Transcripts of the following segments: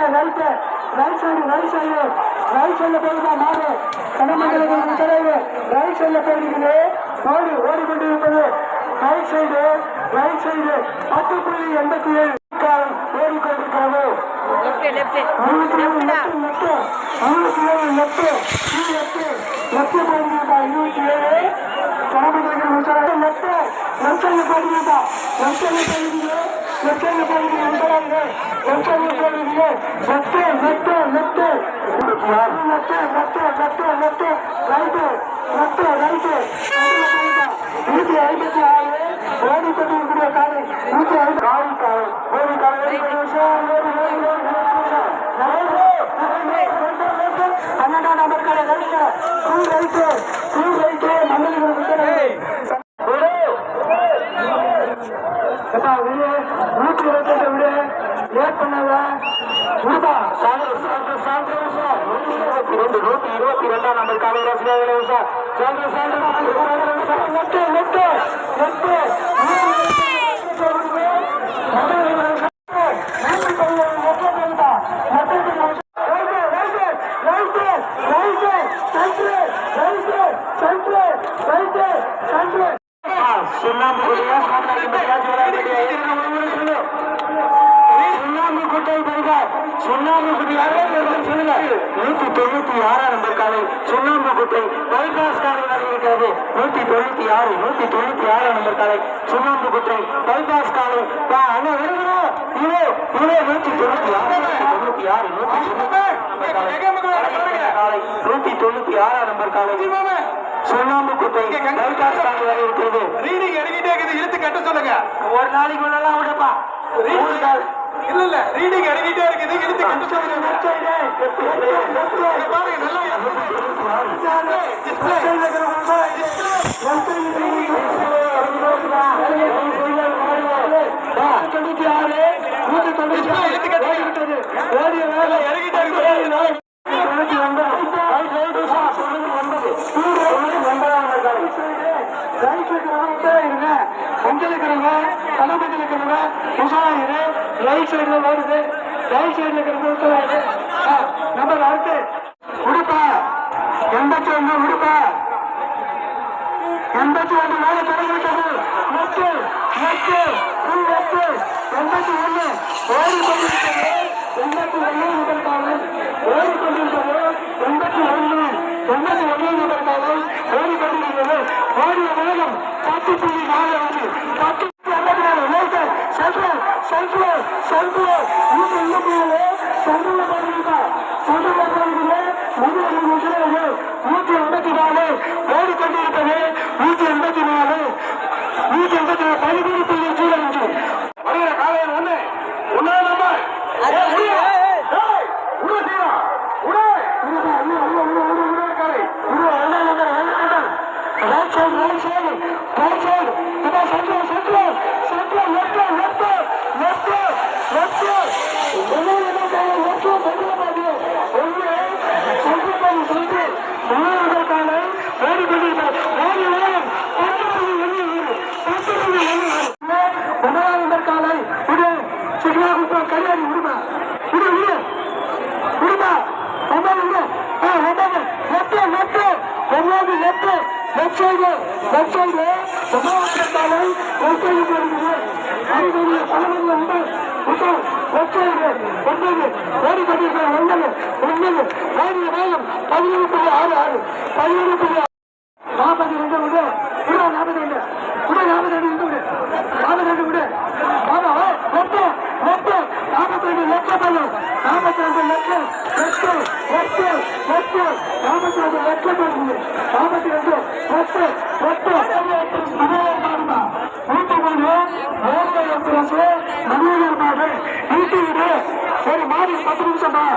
Right right right side right side right சைடுல போகுதா மாடு? கனமண்டலம் உத்தரவு ரைட் சைடுல போகிறது மாடு ஓடிக்கொண்டிருப்பது ரைட் சைடு ரைட் சைடு பத்து புள்ளி எண்பத்தி ஏழு ஓடிக்கொண்டிருக்கிறது அறுபத்தி ஏழு லெஃப்டா லெஃப்ட். அறுபத்தி ஏழு லெஃப்ட். லெஃப்ட் லெஃப்ட் போடுங்கப்பா இருபத்தி ஏழு. கனமண்டலம் உத்தரவு லெஃப்ட் லெஃப்ட் சைடு போடுங்கப்பா லெஃப்ட் சைடு போடுங்க லெஃப்ட் சைடு போடுங்க உத்தரவு லெஃப்ட் சைடு போடுங்க left left left left left right left right. நூற்றி ஐம்பத்தி ஆறு. ஓடி கொண்டிருக்கிற காலை. நூற்றி ஐம்பது காலை ஓடி காலை. ஓடி நிமிஷம் ஓடி ஓடி ஓடி பன்னெண்டாம் நம்பர் காலை. ரைட்டு ரைட்டு ஃபுல் ரைட்டு மண்டலிகள் எப்பா விடு நூற்றி இருபத்தெட்டு விடு லேட் பண்ணாத விடுப்பா சாயந்தரம் சாயந்தரம் சாயந்தரம் சார் நூற்றி இருபத்தி ரெண்டு நூற்றி இருபத்தி ரெண்டாம் நம்பர் காலை ரசிகர்களே சார் சாயந்தரம் சாயந்தரம் சார் நெட்டு நெட்டு நெட்டு சுண்ணாம்பு சுண்ணாம்பு குட்டை பைபாஸ் சுண்ணாம்பு குட்டை சொல்லுங்க நூத்தி தொண்ணூத்தி ஆறாம் நம்பர் காலை சுண்ணாம்பு குட்டை பைபாஸ் காலை இருக்கிறது நூத்தி தொண்ணூத்தி ஆறு நூத்தி தொண்ணூத்தி ஆறாம் நம்பர் காலை சுண்ணாம்பு குட்டை பைபாஸ் காலை வா, அண்ணா வருகிறோம் இதோ இதோ நூத்தி தொண்ணூத்தி ஆறு தொண்ணூத்தி ஆறு நூத்தி தொண்ணூத்தி ஆறாம் நம்பர் காலை சுண்ணாம்பு குட்டை பைபாஸ் காலை வரை இருக்கிறது ரீடிங் எடுக்கிட்டே இருக்குது இழுத்து கட்ட சொல்லுங்க. ஒரு நாளைக்கு முன்னெல்லாம் விடுப்பா. இல்ல இல்ல. ரீடிங் எடுக்கிட்டே இருக்குது. இழுத்து இங்க பாருங்க நல்லா ரைட் இருங்க. மஞ்சள் இருக்கிறவங்க தலைமஞ்சள் இருக்கிறவங்க உசாயிரு ரைட் சைடுல வருது. ரைட் சைடுல இருக்கிறவங்க உசாயிரு நம்பர் அடுத்து. உடுப்பா. எண்பத்தி ஒன்று உடுப்பா. எண்பத்தி ஒன்று மேல தொடங்கிவிட்டது நெட்டு நெட்டு ஃபுல் நெட்டு எண்பத்தி ஒன்று ஓடிக்கொண்டிருக்கிறது எண்பத்தி ஒன்று முதல் காலம் ஓடிக்கொண்டிருக்கிறது எண்பத்தி ஒன்று எண்பத்தி ஒன்று முதல் காலம் ஓடிக்கொண்டிருக்கிறது ஓடிய வேகம் பத்து புள்ளி நாலு அஞ்சு பத்து புள்ளி எண்பத்தி நாலு லேசர் சென்ட்ரல் சென்ட்ரல் சென்ட்ரல் நூற்றி எண்பத்தி நாலு சென்ட்ரல் சிக்னா கல்யாணி விடுமா விடு விடு விடுமா ஒன்பது விடு ஆ ஒன்பது. லெஃப்ட் லெஃப்ட் ஒன்பது left left side left side. ஒன்பதாவது காலை சைடு ஒன்பது ஓடி கொண்டிருக்கிற ஒன்பது. ஒன்பது ஓடிய வேகம் பதினேழு புள்ளி ஆறு ஆறு. பதினேழு புள்ளி நாற்பத்தி ரெண்டு விடு விடு நாற்பத்தி ரெண்டு விடு நாற்பத்தி ரெண்டு விடு விடு நாற்பத்தி ரெண்டு விடு ஆமா லெஃப்ட் லெஃப்ட் நாற்பத்தி ரெண்டு லெஃப்ட் பண்ணு நாற்பத்தி ரெண்டு லெஃப்ட் லெஃப்ட் லெஃப்ட் லெஃப்ட் நாற்பத்தி ரெண்டு லெஃப்ட் பண்ணு நாற்பத்தி ரெண்டு லெஃப்ட் லெஃப்ட் இதே பாருமா நூத்தி மூணு ஓகே எக்ஸ்பிரஸ் மணியர் மாடு நூத்தி விடு ஒரு மாதிரி பத்து நிமிஷம் தான்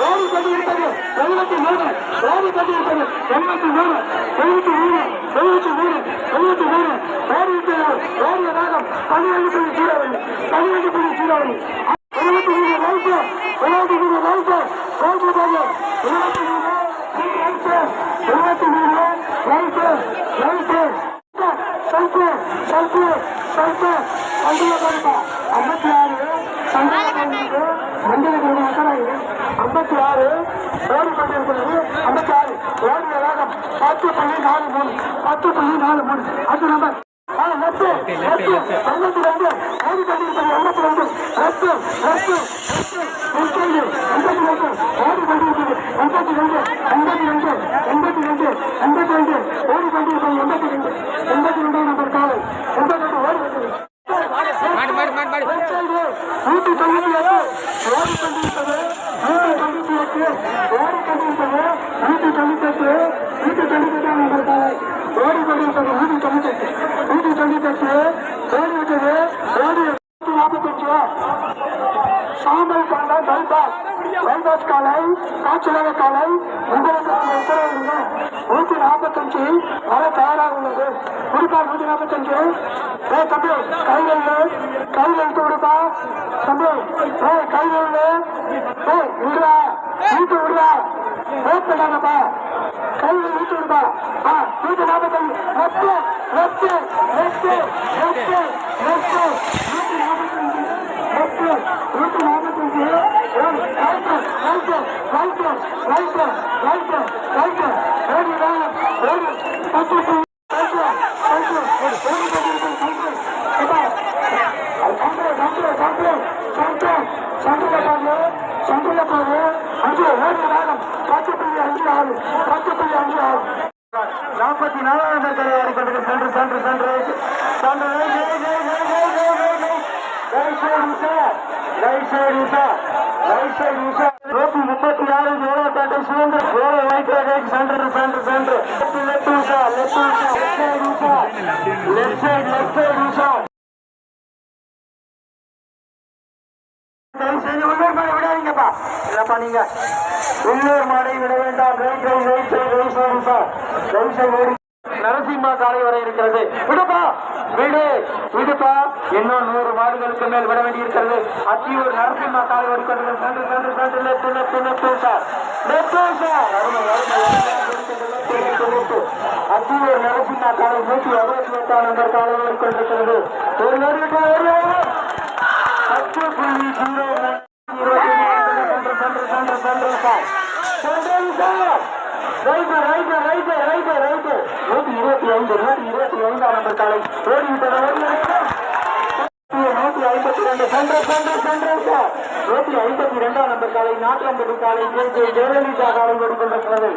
ஓடி கொண்டிருப்பது எழுபத்தி மூணு. ஓடி கொண்டிருப்பது எழுபத்தி மூணு. எழுபத்தி மூணு. எழுபத்தி மூணு. எழுபத்தி மூணு. ஓடி ஓடிய வேகம் பன்னிரெண்டு புள்ளி சீராவணி பன்னிரெண்டு புள்ளி சீராவணி எழுபத்தி மூணு வயசு எழுபத்தி மூணு வயசு ரைட்டு பாரு எழுபத்தி மூணு. வயசு எழுபத்தி மூணு. ரைட்டு ரைட்டு சைக்கு சைக்கு சைக்கு சந்தில கருப்பா ஐம்பத்தி ஆறு ஓடி கொண்டிருக்கிறது ஐம்பத்தி ஆறு ஓடிய வேகம் பத்து புள்ளி நாலு மூணு பத்து புள்ளி நாலு மூணு. அது நம்பர் ஆ, லெஃப்ட், லெஃப்ட், ஐம்பத்தி ரெண்டு, ஓடி கொண்டிருப்பது ஐம்பத்தி ரெண்டு, லெஃப்ட் சைடு, ஐம்பத்தி ரெண்டு, ஓடி கொண்டிருப்பது ஐம்பத்தி ரெண்டு, ஐம்பத்தி ரெண்டு, எண்பத்தி ரெண்டு, எண்பத்தி ரெண்டு, ஓடி கொண்டிருப்பது எண்பத்தி ரெண்டு, எண்பத்தி ரெண்டாம் நம்பர் காலை, எண்பத்தி ரெண்டு ஓடி கொண்டிருப்பது, நூற்றி தொண்ணூற்றி எட்டு, ஓடி கொண்டிருப்பது, நூற்றி தொண்ணூற்றி எட்டு, நூற்றி தொண்ணூற்றி எட்டாம் நம்பர் காலை, ஓடி கொண்டிருப்பது நூற்றி தொண்ணூற்றி எட்டு, நூற்றி தொண்ணூற்றி எட்டு, ஓடி விட்டது, ஓடி நூற்றி நாற்பத்தஞ்சு, சாம்பல் காலை பைபாஸ் பைபாஸ் காலை காய்ச்சலாக காலை உங்களுக்கு உத்தரவு நூற்றி நாற்பத்தஞ்சு வர தயாராக உள்ளது குறிப்பா நூத்தி நாற்பத்தஞ்சு ஏ தம்பி கைகள் கைகள் எடுத்து விடுப்பா தம்பி ஏ கைகள் ஏ விடுறா வீட்டு விடுறா வெயிட் பண்ணாங்கப்பா கைகள் வீட்டு விடுப்பா ஆ நூத்தி நாற்பத்தஞ்சு left left left left left நூத்தி நாற்பத்தஞ்சு லெஃப்ட் நூற்றி நாற்பத்தஞ்சு right right right right right right ஓடி வா பத்து நாற்பத்தி நாலாவது கரை ஆடிக்கொண்டிருக்க சென்று சென்று சென்று சென்று. Right side Usha right side Usha right side உஷா நூற்றி முப்பத்தி ஆறு ஏழோ டாட்டா சுதந்திர ஏழோ வாய்க்காக centre centre centre left Usha left Usha left side left side உஷா உள்ளூர் மாடை விடாதீங்கப்பா இல்லப்பா நீங்க உள்ளூர் மாடை விட வேண்டாம் right right right side right side Usha right side Narasimha காலை வரை இருக்கிறது விடுப்பா விடு விடுப்பா இன்னும் நூறு மாடுகளுக்கு மேல் விட வேண்டி வேண்டியிருக்கிறது அத்தியூர் நரசிம்மா காலை வருகிறது சென்று சென்று சென்று left left left sir left sir Athiyur Narasimha காலை நூற்றி அறுபத்தி எட்டாம் நம்பர் காலை வருகிறது ஒரு நொடிக்கு ஒரு பத்து புள்ளி ஜீரோ இருபத்தி நாலு சென்று சென்று சென்று சென்று சார் சென்று sir right right right right right நூற்றி இருபத்தி ஐந்து நூற்றி இருபத்தி ஐந்தாம் நம்பர் காலை. ஓடிவிட்டது நூற்றி ஐம்பத்தி ரெண்டு சென்று சென்று சென்று நூற்றி ஐம்பத்தி ரெண்டாம் நம்பர் காலை நாட்டு ஐம்பது காலை ஜெயலலிதா காலை ஓடிக்கொண்டிருக்கிறது.